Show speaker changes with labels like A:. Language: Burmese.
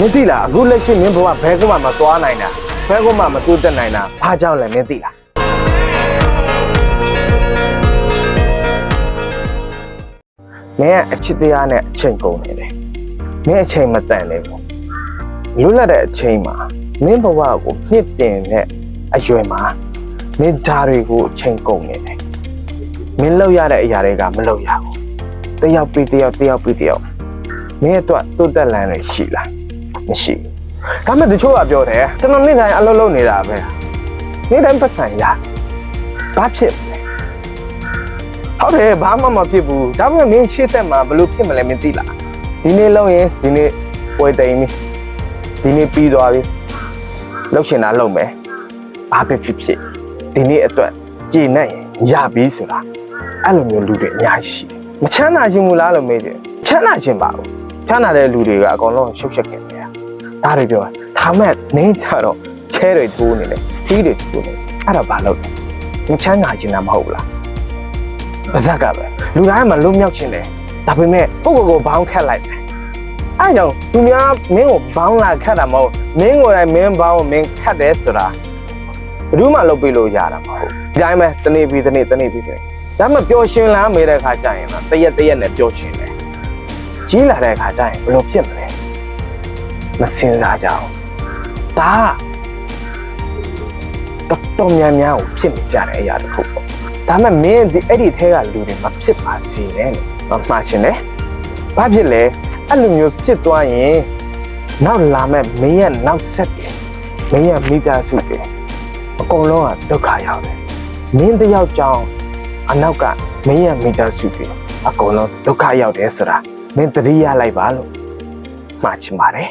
A: မင်းသိလားအခုလက်ရှိမင်းဘဝဘဲကမှမသွားနိုင်တာဘဲကမှမတိုးတက်နိုင်တာဘာကြောင့်လဲမင်းသိလားမင်းကအချစ်တရားနဲ့အချိန်ကုန်နေတယ်မင်းအချိန်မတန်နေဘူးလွတ်လပ်တဲ့အချိန်မှာမင်းဘဝကိုမြင့်တင်တဲ့အရွယ်မှာမင်းဓာတ်တွေကိုအချိန်ကုန်နေတယ်မင်းလောက်ရတဲ့အရာတွေကမလောက်ရဘူးတယောက်ပြီးတယောက်တယောက်ပြီးတယောက်မင်းအတွက်တိုးတက်လန်းတွေရှိလား မရှိဘူးဒါမဲ့တချို့ကပြောတယ်ကျွန်တော်နေ့တိုင်းအလုပ်လုပ်နေတာပဲနေ့တိုင်းပတ်စံရဘာဖြစ်လဲဟုတ်တယ်ဘာမှမဖြစ်ဘူးဒါပေမဲ့မင်းရှေ့ဆက်မှာဘယ်လိုဖြစ်မလဲမင်းသိလားဒီနေ့လုပ်ရင်ဒီနေ့ပွဲတိမ်ပြီဒီနေ့ပြီးသွားပြီလုပ်ရှင်တာလုပ်မယ်ဘာဖြစ်ဖြစ်ဖြစ်ဒီနေ့အတွက်ကြည်နဲ့ရပြီဆိုတာအဲ့လိုမျိုးလူတွေအများကြီးရှိတယ်မချမ်းသာခြင်းမူလားလို့မေးတယ်ချမ်းသာခြင်းပါဘူးချမ်းသာတဲ့လူတွေကအကုန်လုံးရှုပ်ရှက်ခင်နေတာ ဒါတွေပြောတာဒါမဲ့နင်းကြတော့ချဲတွေထိုးနေတယ်ထီးတွေထိုးနေတယ်အဲ့တော့ဘာလုပ်လဲမချမ်းသာခြင်းတာမဟုတ်ဘူးလားပါဇက်ကပဲလူတိုင်းမှာလုံးမြောက်ခြင်းတယ်ဒါပေမဲ့ကိုယ့်ကိုယ်ကိုဘောင်းခတ်လိုက်တယ်အဲ့ကြောင့်သူများမင်းကိုဘောင်းလာခတ်တာမဟုတ်မင်းကိုယ်တိုင်မင်းဘောင်းကိုမင်းခတ်တယ်ဆိုတာဘယ်သူမှလုပ်ပြလို့ရတာမဟုတ်ဒီတိုင်းပဲတနေ့ပြီးတနေ့တနေ့ပြီးတနေ့ဒါမှမပျော်ရွှင်လားမေးတဲ့အခါကျရင်တော့တရက်တရက်နဲ့ပျော်ရွှင်တယ်ကြီးလာတဲ့အခါကျရင်ဘယ်လိုဖြစ်မလဲ မစင်စားကြအောင်ဒါကတော်တော်များများကိုဖြစ်နေကြတဲ့အရာတစ်ခုပေါ့ဒါမှမင်းဒီအဲ့ဒီထဲကလူတွေမဖြစ်ပါစေနဲ့လို့မမှားရှင်တယ်ဘာဖြစ်လဲအဲ့လိုမျိုးဖြစ်သွားရင်နောက်လာမဲ့မင်းရဲ့နောက်ဆက်တွေမင်းရဲ့မိသားစုတွေအကုန်လုံးကဒုက္ခရောက်တယ်မင်းတယောက်ကြောင့်အနောက်ကမင်းရဲ့မိသားစုတွေအကုန်လုံးဒုက္ခရောက်တယ်ဆိုတာမင်းသတိရလိုက်ပါလို့မှားချင်ပါတယ်